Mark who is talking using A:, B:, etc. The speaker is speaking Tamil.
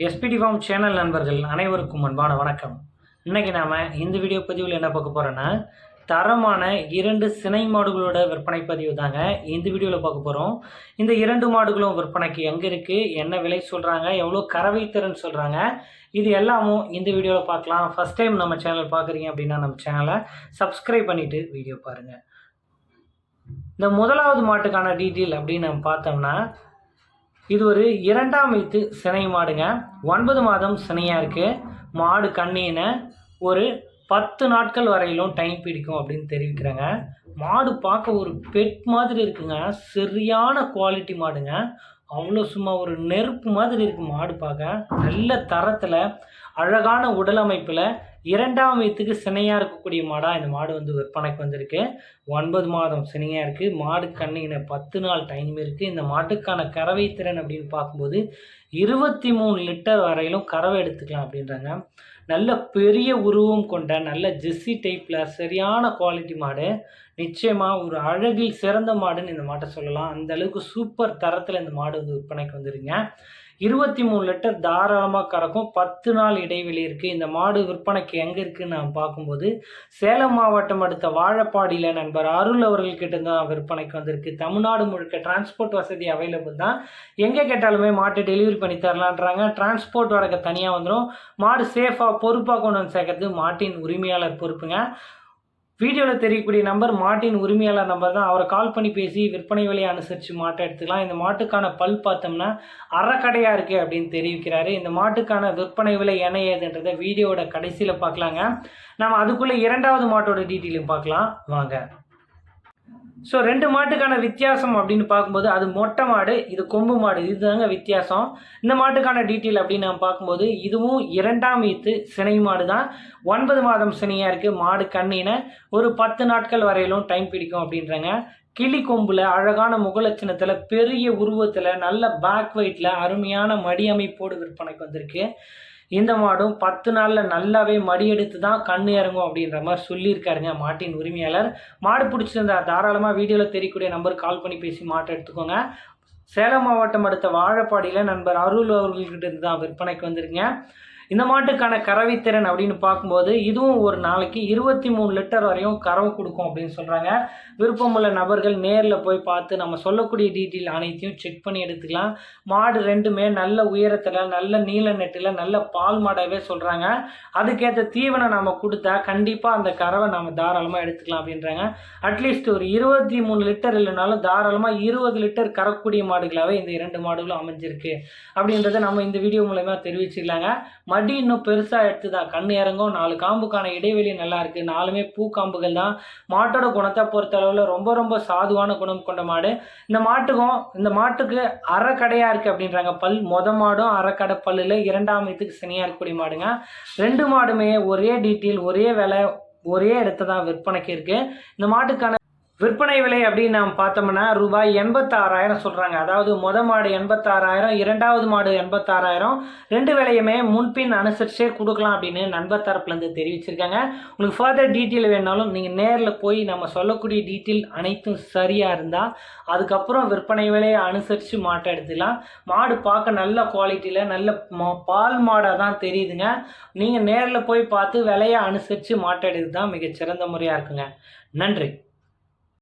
A: எஸ்பிடி ஃபார்ம் சேனல் நண்பர்கள் அனைவருக்கும் அன்பான வணக்கம். இன்றைக்கி நாம் இந்த வீடியோ பதிவில் என்ன பார்க்க போகிறோன்னா தரமான இரண்டு சினை மாடுகளோட விற்பனை பதிவு தாங்க இந்த வீடியோவில் பார்க்க போகிறோம் இந்த இரண்டு மாடுகளும் விற்பனைக்கு எங்கே இருக்குது என்ன விலை சொல்கிறாங்க எவ்வளோ கறவை திறன் சொல்கிறாங்க இது எல்லாமும் இந்த வீடியோவில் பார்க்கலாம். ஃபஸ்ட் டைம் நம்ம சேனல் பார்க்குறீங்க அப்படின்னா நம்ம சேனலை சப்ஸ்கிரைப் பண்ணிவிட்டு வீடியோ பாருங்கள் இந்த முதலாவது மாட்டுக்கான டீட்டெயில் அப்படின்னு நம்ம பார்த்தோம்னா இது ஒரு இரண்டாம் வைத்து சினை மாடுங்க. ஒன்பது மாதம் சினையாக இருக்குது மாடு கண்ணின ஒரு பத்து நாட்கள் வரையிலும் டைம் பிடிக்கும் அப்படின்னு தெரிவிக்கிறாங்க. மாடு பார்க்க ஒரு பெட் மாதிரி இருக்குங்க. சரியான குவாலிட்டி மாடுங்க. அவ்வளோ சும்மா ஒரு நெருப்பு மாதிரி இருக்குது மாடு பார்க்க. நல்ல தரத்தில் அழகான உடலமைப்பில் இரண்டாம் வயத்துக்கு சினையாக இருக்கக்கூடிய மாடாக இந்த மாடு வந்து விற்பனைக்கு வந்திருக்கு. ஒன்பது மாதம் சினையாக இருக்குது மாடு கண்ணின பத்து நாள் டைம் இருக்குது இந்த மாட்டுக்கான கறவை திறன் அப்படின்னு பார்க்கும்போது இருபத்தி மூணு லிட்டர் வரையிலும் கறவை எடுத்துக்கலாம் அப்படின்றாங்க. நல்ல பெரிய உருவம் கொண்ட நல்ல ஜெஸ்ஸி டைப்பில் சரியான குவாலிட்டி மாடு. நிச்சயமாக ஒரு அழகில் சிறந்த மாடுன்னு இந்த மாட்டை சொல்லலாம். அந்த அளவுக்கு சூப்பர் தரத்தில் இந்த மாடு வந்து விற்பனைக்கு வந்துருங்க. இருபத்தி மூணு லிட்டர் தாராளமாக கறக்கும். பத்து நாள் இடைவெளி இருக்குது இந்த மாடு விற்பனைக்கு எங்கே இருக்குன்னு நான் பார்க்கும்போது சேலம் மாவட்டம் அடுத்த வாழப்பாடியில் நண்பர் அருள் அவர்கள்கிட்ட தான் விற்பனைக்கு வந்திருக்கு. தமிழ்நாடு முழுக்க டிரான்ஸ்போர்ட் வசதி அவைலபிள் தான். எங்கே கேட்டாலுமே மாட்டை டெலிவரி பண்ணி தரலான்றாங்க. டிரான்ஸ்போர்ட் வடக்கு தனியாக வந்துடும் மாடு சேஃபாக பொறுப்பாக கொண்டு வந்து சேர்க்கறது மாட்டின் உரிமையாளர் பொறுப்புங்க. வீடியோவில் தெரியக்கூடிய நம்பர் மாட்டின் உரிமையாளர் நம்பர் தான். அவரை கால் பண்ணி பேசி விற்பனை விலையை அனுசரித்து மாட்டை எடுத்துக்கலாம். இந்த மாட்டுக்கான பல் பார்த்தோம்னா அறக்கடையாக இருக்குது அப்படின்னு தெரிவிக்கிறாரு. இந்த மாட்டுக்கான விற்பனை விலை என்ன ஏதுன்றதை வீடியோவோட கடைசியில் பார்க்கலாங்க. நம்ம அதுக்குள்ளே இரண்டாவது மாட்டோட டீட்டெயிலும் பார்க்கலாம். வாங்க. ஸோ ரெண்டு மாட்டுக்கான வித்தியாசம் அப்படின்னு பார்க்கும்போது அது மொட்டை மாடு இது கொம்பு மாடு இதுதாங்க வித்தியாசம். இந்த மாட்டுக்கான டீட்டெயில் அப்படின்னு நம்ம பார்க்கும்போது இதுவும் இரண்டாம் ஈத்து சினை மாடு தான் ஒன்பது மாதம் சினையாக இருக்குது மாடு கண்ணின ஒரு பத்து நாட்கள் வரையிலும் டைம் பிடிக்கும் அப்படின்றாங்க. கிளி கொம்பில் அழகான முகலட்சணத்தில் பெரிய உருவத்தில் நல்ல பேக் வெயிட்டில் அருமையான மடி அமைப்போடு விற்பனைக்கு வந்திருக்கு. இந்த மாடும் பத்து நாளில் நல்லாவே மடி எடுத்து தான் கண் இறங்கும் அப்படின்ற மாதிரி சொல்லியிருக்காருங்க மாட்டின் உரிமையாளர். மாடு பிடிச்சிருந்தா தாராளமாக வீடியோவில் தெரியக்கூடிய நம்பருக்கு கால் பண்ணி பேசி மாட்டை எடுத்துக்கோங்க. சேலம் மாவட்டம் அடுத்த வாழப்பாடியில் நண்பர் அருள் அவர்கள்கிட்ட இருந்து தான் விற்பனைக்கு வந்திருக்கேன். இந்த மாட்டுக்கான கறவித்திறன் அப்படின்னு பார்க்கும்போது இதுவும் ஒரு நாளைக்கு இருபத்தி மூணு லிட்டர் வரையும் கறவை கொடுக்கும் அப்படின்னு சொல்கிறாங்க விருப்பமுள்ள நபர்கள் நேரில் போய் பார்த்து நம்ம சொல்லக்கூடிய டீட்டெயில் அனைத்தையும் செக் பண்ணி எடுத்துக்கலாம். மாடு ரெண்டுமே நல்ல உயரத்தில் நல்ல நீல நெட்டில் நல்ல பால் மாடாகவே சொல்கிறாங்க அதுக்கேற்ற தீவனம் நம்ம கொடுத்தா கண்டிப்பாக அந்த கறவை நம்ம தாராளமாக எடுத்துக்கலாம் அப்படின்றாங்க. அட்லீஸ்ட் ஒரு இருபத்தி மூணு லிட்டர் இல்லைனாலும் தாராளமாக இருபது லிட்டர் கறக்கூடிய மாடுகளாகவே இந்த இரண்டு மாடுகளும் அமைஞ்சிருக்கு. அப்படின்றத நம்ம இந்த வீடியோ மூலயமா தெரிவிச்சுக்கலாங்க. மடி இன்னும் பெருசாக எடுத்துதா? கண் இறங்கும். நாலு காம்புக்கான இடைவெளி நல்லா இருக்குது நாலுமே பூ காம்புகள் தான். மாட்டோட குணத்தை பொறுத்தளவில் ரொம்ப ரொம்ப சாதுவான குணம் கொண்ட மாடு. இந்த மாட்டுக்கும் இந்த மாட்டுக்கு அறக்கடையாக இருக்குது அப்படின்றாங்க. பல் மொத மாடும் அறக்கடை பல்லில் இரண்டாம் இதுக்கு சனியாக இருக்கக்கூடிய மாடுங்க. ரெண்டு மாடுமே ஒரே டீட்டெயில் ஒரே விலை ஒரே இடத்த தான் விற்பனைக்கு இருக்குது இந்த மாட்டுக்கான விற்பனை விலை அப்படின்னு நாம் பார்த்தோம்னா ரூபாய் எண்பத்தாறாயிரம் சொல்கிறாங்க அதாவது மொத மாடு எண்பத்தாறாயிரம் இரண்டாவது மாடு எண்பத்தாறாயிரம் ரெண்டு விலையுமே முன்பின் அனுசரிச்சே கொடுக்கலாம் அப்படின்னு நண்பர் தரப்புலேருந்து தெரிவிச்சிருக்காங்க. உங்களுக்கு ஃபர்தர் டீட்டெயில் வேணாலும் நீங்கள் நேரில் போய் நம்ம சொல்லக்கூடிய டீட்டெயில் அனைத்தும் சரியாக இருந்தால் அதுக்கப்புறம் விற்பனை விலையை அனுசரித்து மாட்டை எடுத்துக்கலாம். மாடு பார்க்க நல்ல குவாலிட்டியில் நல்ல பால் மாடாக தான் தெரியுதுங்க. நீங்கள் நேரில் போய் பார்த்து விலையை அனுசரித்து மாட்டை எடுத்து தான் மிகச்சிறந்த முறையாக இருக்குங்க. நன்றி.